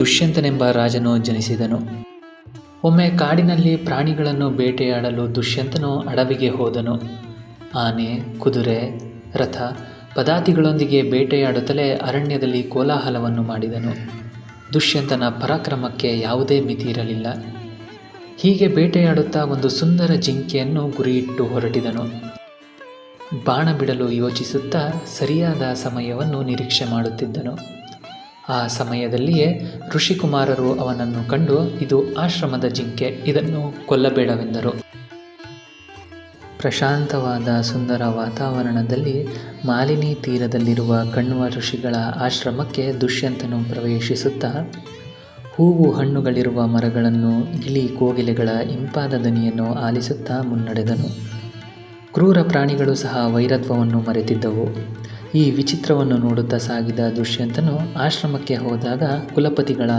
ದುಷ್ಯಂತನೆಂಬ ರಾಜನು ಜನಿಸಿದನು. ಒಮ್ಮೆ ಕಾಡಿನಲ್ಲಿ ಪ್ರಾಣಿಗಳನ್ನು ಬೇಟೆಯಾಡಲು ದುಷ್ಯಂತನು ಅಡವಿಗೆ ಹೋದನು. ಆನೆ, ಕುದುರೆ, ರಥ ಪದಾತಿಗಳೊಂದಿಗೆ ಬೇಟೆಯಾಡುತ್ತಲೇ ಅರಣ್ಯದಲ್ಲಿ ಕೋಲಾಹಲವನ್ನು ಮಾಡಿದನು. ದುಷ್ಯಂತನ ಪರಾಕ್ರಮಕ್ಕೆ ಯಾವುದೇ ಮಿತಿ ಇರಲಿಲ್ಲ. ಹೀಗೆ ಬೇಟೆಯಾಡುತ್ತಾ ಒಂದು ಸುಂದರ ಜಿಂಕೆಯನ್ನು ಗುರಿಯಿಟ್ಟು ಹೊರಟಿದನು. ಬಾಣ ಬಿಡಲು ಯೋಚಿಸುತ್ತಾ ಸರಿಯಾದ ಸಮಯವನ್ನು ನಿರೀಕ್ಷೆ ಮಾಡುತ್ತಿದ್ದನು. ಆ ಸಮಯದಲ್ಲಿಯೇ ಋಷಿಕುಮಾರರು ಅವನನ್ನು ಕಂಡು, ಇದು ಆಶ್ರಮದ ಜಿಂಕೆ, ಇದನ್ನು ಕೊಲ್ಲಬೇಡವೆಂದರು. ಪ್ರಶಾಂತವಾದ ಸುಂದರ ವಾತಾವರಣದಲ್ಲಿ ಮಾಲಿನಿ ತೀರದಲ್ಲಿರುವ ಕಣ್ವ ಋಷಿಗಳ ಆಶ್ರಮಕ್ಕೆ ದುಷ್ಯಂತನು ಪ್ರವೇಶಿಸುತ್ತಾ, ಹೂವು ಹಣ್ಣುಗಳಿರುವ ಮರಗಳನ್ನು ಗಿಳಿ ಕೋಗಿಲೆಗಳ ಇಂಪಾದ ದನಿಯನ್ನು ಆಲಿಸುತ್ತಾ ಮುನ್ನಡೆದನು. ಕ್ರೂರ ಪ್ರಾಣಿಗಳು ಸಹ ವೈರತ್ವವನ್ನು ಮರೆತಿದ್ದವು. ಈ ವಿಚಿತ್ರವನ್ನು ನೋಡುತ್ತಾ ಸಾಗಿದ ದುಷ್ಯಂತನು ಆಶ್ರಮಕ್ಕೆ ಹೋದಾಗ ಕುಲಪತಿಗಳ